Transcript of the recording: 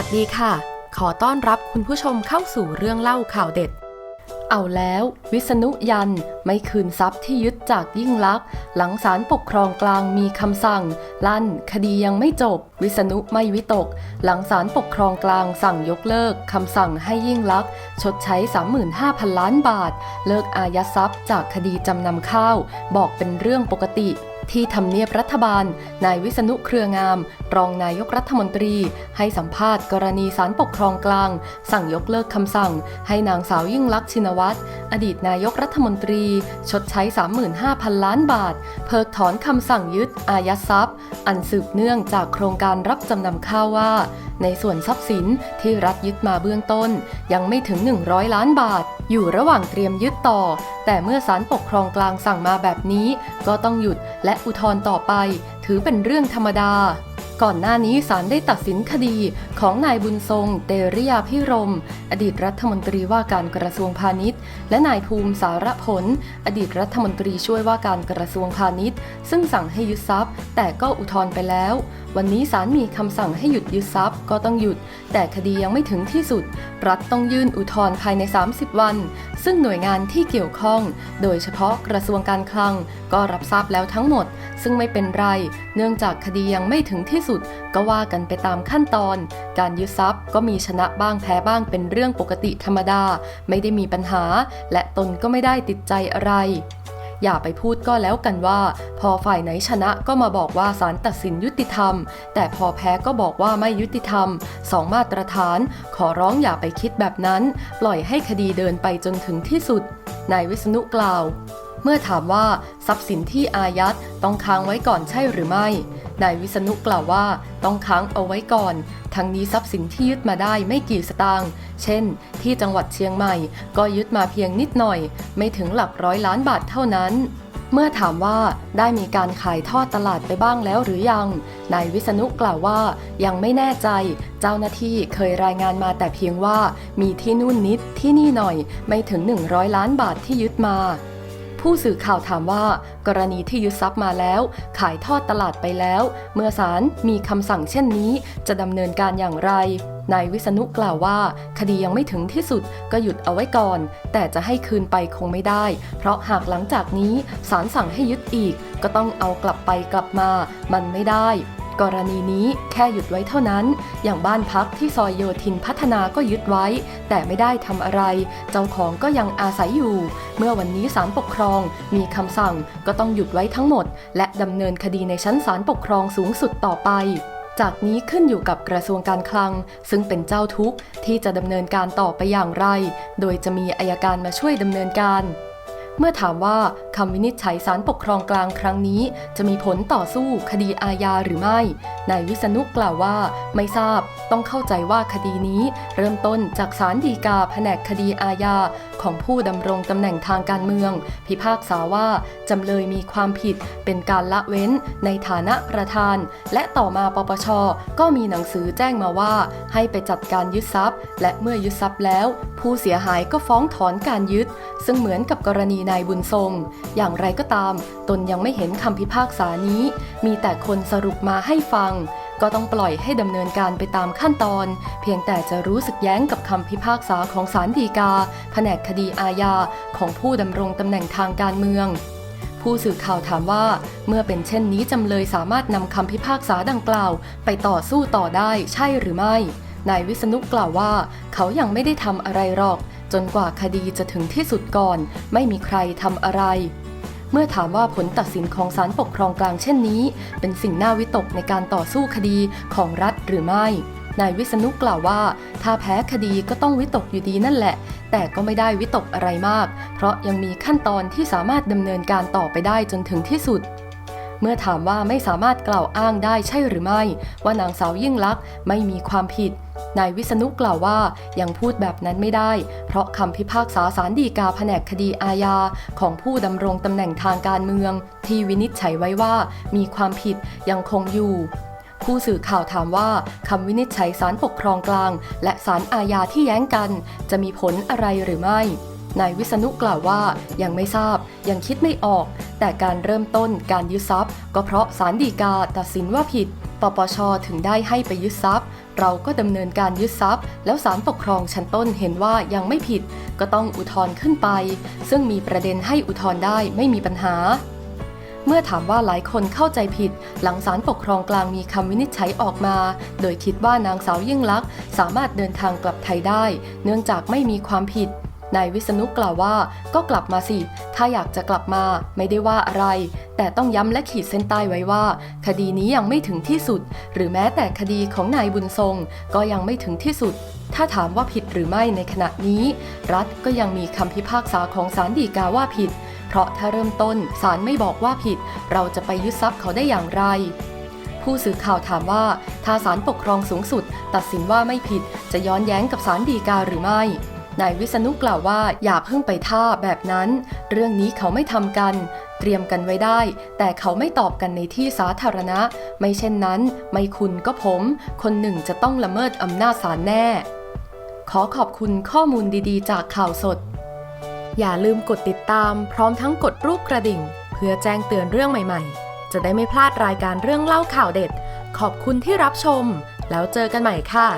วัสดีค่ะ ขอต้อนรับคุณผู้ชมเข้าสู่เรื่องเล่าข่าวเด็ด เอาแล้ว วิษณุยันไม่คืนทรัพย์ที่ยึดจากยิ่งลักษณ์หลังศาลปกครองกลางมีคำสั่ง ลั่น คดียังไม่จบ วิษณุไม่วิตก หลังศาลปกครองกลางสั่งยกเลิกคำสั่งให้ยิ่งลักษณ์ชดใช้ 35,000 ล้านบาท เลิกอายัดทรัพย์จากคดีจำนำข้าว บอกเป็นเรื่องปกติ ที่ทำเนียบรัฐบาล นายวิษณุเครืองาม รองนายกรัฐมนตรี ให้สัมภาษณ์กรณีศาลปกครองกลาง สั่งยกเลิกคำสั่ง ให้นางสาวยิ่งลักษณ์ชินวัตรอดีตนายกรัฐมนตรี ชดใช้ 35,000 ล้านบาท เพิกถอนคำสั่งยึดอายัดทรัพย์ อันสืบเนื่องจากโครงการรับจำนำข้าวว่า ในส่วนทรัพย์สินที่รัฐยึดมาเบื้องต้น ยังไม่ถึง 100 ล้านบาท อยู่ระหว่างเตรียมยึดต่อ แต่เมื่อศาลปกครองกลางสั่งมาแบบนี้ ก็ต้องหยุดและอุทธรณ์ต่อไป ถือเป็นเรื่องธรรมดา ก่อนหน้านี้ศาลได้ตัดสินคดีของนายบุญทรง เตริยาพิรม อดีตรัฐมนตรีว่าการกระทรวงพาณิชย์ และนายภูมิสารผล อดีตรัฐมนตรีช่วยว่าการกระทรวงพาณิชย์ ซึ่งสั่งให้ยึดทรัพย์ แต่ก็อุทธรณ์ไปแล้ว วันนี้ศาลมีคำสั่งให้หยุดยึดทรัพย์ก็ต้องหยุด แต่คดียังไม่ถึงที่สุด รัฐต้องยื่นอุทธรณ์ภายใน 30 วัน ซึ่งหน่วยงานที่เกี่ยวข้อง โดยเฉพาะกระทรวงการคลัง ก็รับทราบแล้วทั้งหมด ซึ่งไม่เป็นไร เนื่องจากคดียังไม่ถึงที่สุด ก็ว่ากันไปตามขั้นตอน การยึดทรัพย์ก็มีชนะบ้างแพ้บ้างเป็นเรื่องปกติธรรมดา ไม่ได้มีปัญหา และตนก็ไม่ได้ติดใจอะไรอย่าไปพูดก็แล้วกันว่า พอฝ่ายไหนชนะก็มาบอกว่าศาลตัดสินยุติธรรม แต่พอแพ้ก็บอกว่าไม่ยุติธรรมสองมาตรฐาน ขอร้องอย่าไปคิดแบบนั้น ปล่อยให้คดีเดินไปจนถึงที่สุดนายวิษณุกล่าว เมื่อถามว่าทรัพย์สินที่อายัดต้องค้างไว้ก่อนใช่หรือไม่ นายวิษณุกล่าวว่าต้องค้างเอาไว้ก่อน ทั้งนี้ทรัพย์สินที่ยึดมาได้ไม่กี่สตางค์ เช่น ที่จังหวัดเชียงใหม่ ก็ยึดมาเพียงนิดหน่อย ไม่ถึงหลักร้อยล้านบาทเท่านั้นเมื่อถามว่าได้มีการขายทอดตลาดไปบ้างแล้วหรือยัง นายวิษณุกล่าวว่ายังไม่แน่ใจ เจ้าหน้าที่เคยรายงานมาแต่เพียงว่ามีที่นู่นนิดที่นี่หน่อย ไม่ถึง 100 ล้านบาทที่ยึดมา ผู้สื่อข่าวถามว่า กรณีที่ยึดทรัพย์มาแล้ว ขายทอดตลาดไปแล้ว เมื่อศาลมีคำสั่งเช่นนี้ จะดำเนินการอย่างไรนายวิษณุกล่าวว่า คดียังไม่ถึงที่สุดก็หยุดเอาไว้ก่อน แต่จะให้คืนไปคงไม่ได้ เพราะหากหลังจากนี้ศาลสั่งให้ยึดอีก ก็ต้องเอากลับไปกลับมา มันไม่ได้ กรณีนี้แค่หยุดไว้เท่านั้น อย่างบ้านพักที่ซอยโยธินพัฒนาก็ยึดไว้ แต่ไม่ได้ทำอะไร เจ้าของก็ยังอาศัยอยู่ เมื่อวันนี้ศาลปกครอง มีคำสั่งก็ต้องหยุดไว้ทั้งหมด และดำเนินคดีในชั้นศาลปกครองสูงสุดต่อไปจากนี้ขึ้นอยู่กับกระทรวงการคลัง ซึ่งเป็นเจ้าทุกข์ที่จะดำเนินการต่อไปอย่างไร โดยจะมีอายการมาช่วยดำเนินการ เมื่อถามว่าคำวินิจฉัยศาลปกครองกลางครั้งนี้ จะมีผลต่อสู้คดีอาญาหรือไม่ นายวิษณุกล่าวว่า ไม่ทราบต้องเข้าใจว่าคดีนี้ เริ่มต้นจากศาลฎีกาแผนกคดีอาญาของผู้ดำรงตำแหน่งทางการเมือง พิพากษาว่าจำเลยมีความผิดเป็นการละเว้นในฐานะประธาน และต่อมาปปช ก็มีหนังสือแจ้งมาว่า ให้ไปจัดการยึดทรัพย์ และเมื่อยึดทรัพย์แล้ว ผู้เสียหายก็ฟ้องถอนการยึด ซึ่งเหมือนกับกรณีนายบุญทรง อย่างไรก็ตาม ตนยังไม่เห็นคำพิพากษานี้ มีแต่คนสรุปมาให้ฟัง ก็ต้องปล่อยให้ดำเนินการไปตามขั้นตอน เพียงแต่จะรู้สึกแย้งกับคำพิพากษาของศาลฎีกา แผนกคดีอาญาของผู้ดำรงตำแหน่งทางการเมืองผู้สื่อข่าวถามว่า เมื่อเป็นเช่นนี้จำเลยสามารถนำคำพิพากษาดังกล่าว ไปต่อสู้ต่อได้ใช่หรือไม่ นายวิษณุกล่าวว่า เขายังไม่ได้ทำอะไรหรอก จนกว่าคดีจะถึงที่สุดก่อนไม่มีใครทำอะไร เมื่อถามว่าผลตัดสินของศาลปกครองกลางเช่นนี้ เป็นสิ่งน่าวิตกในการต่อสู้คดีของรัฐหรือไม่นายวิษณุกล่าวว่า ถ้าแพ้คดีก็ต้องวิตกอยู่ดีนั่นแหละ แต่ก็ไม่ได้วิตกอะไรมาก เพราะยังมีขั้นตอนที่สามารถดำเนินการต่อไปได้จนถึงที่สุด เมื่อถามว่าไม่สามารถกล่าวอ้างได้ใช่หรือไม่ ว่านางสาวยิ่งลักษณ์ไม่มีความผิด นายวิษณุกล่าวว่ายังพูดแบบนั้นไม่ได้ เพราะคำพิพากษาสารดีกาแผนกคดีอาญาของผู้ดำรงตำแหน่งทางการเมือง ที่วินิจฉัยไว้ว่ามีความผิดยังคงอยู่ผู้สื่อข่าวถามว่าคำวินิจฉัยศาลปกครองกลาง และศาลอาญาที่แย้งกัน จะมีผลอะไรหรือไม่ นายวิษณุกล่าวว่ายังไม่ทราบยังคิดไม่ออก แต่การเริ่มต้นการยึดทรัพย์ ก็เพราะศาลฎีกาตัดสินว่าผิดปปชถึงได้ให้ไปยึดทรัพย์ เราก็ดำเนินการยึดทรัพย์ แล้วศาลปกครองชั้นต้นเห็นว่ายังไม่ผิด ก็ต้องอุทธรณ์ขึ้นไป ซึ่งมีประเด็นให้อุทธรณ์ได้ไม่มีปัญหา เมื่อถามว่าหลายคนเข้าใจผิด หลังศาลปกครองกลางมีคำวินิจฉัยออกมา โดยคิดว่านางสาวยิ่งลักษณ์สามารถเดินทางกลับไทยได้ เนื่องจากไม่มีความผิด นายวิษณุกล่าวว่าก็กลับมาสิ ถ้าอยากจะกลับมาไม่ได้ว่าอะไร แต่ต้องย้ำและขีดเส้นใต้ไว้ว่า คดีนี้ยังไม่ถึงที่สุด หรือแม้แต่คดีของนายบุญทรง ก็ยังไม่ถึงที่สุด ถ้าถามว่าผิดหรือไม่ในขณะนี้ รัฐก็ยังมีคำพิพากษาของศาลฎีกาว่าผิด เพราะถ้าเริ่มต้นศาลไม่บอกว่าผิด เราจะไปยึดทรัพย์เขาได้อย่างไรผู้สื่อข่าวถามว่าถ้าศาลปกครองสูงสุด ตัดสินว่าไม่ผิดจะย้อนแย้งกับศาลฎีกาหรือไม่ นายวิษณุกล่าวว่าอย่าเพิ่งไปท่าแบบนั้น เรื่องนี้เขาไม่ทำกัน เตรียมกันไว้ได้ แต่เขาไม่ตอบกันในที่สาธารณะ ไม่เช่นนั้น ไม่คุณก็ผม คนหนึ่งจะต้องละเมิดอำนาจศาลแน่ ขอขอบคุณข้อมูลดีๆ จากข่าวสด อย่าลืมกดติดตาม พร้อมทั้งกดรูปกระดิ่ง เพื่อแจ้งเตือนเรื่องใหม่ๆ จะได้ไม่พลาดรายการเรื่องเล่าข่าวเด็ด ขอบคุณที่รับชม แล้วเจอกันใหม่ค่ะ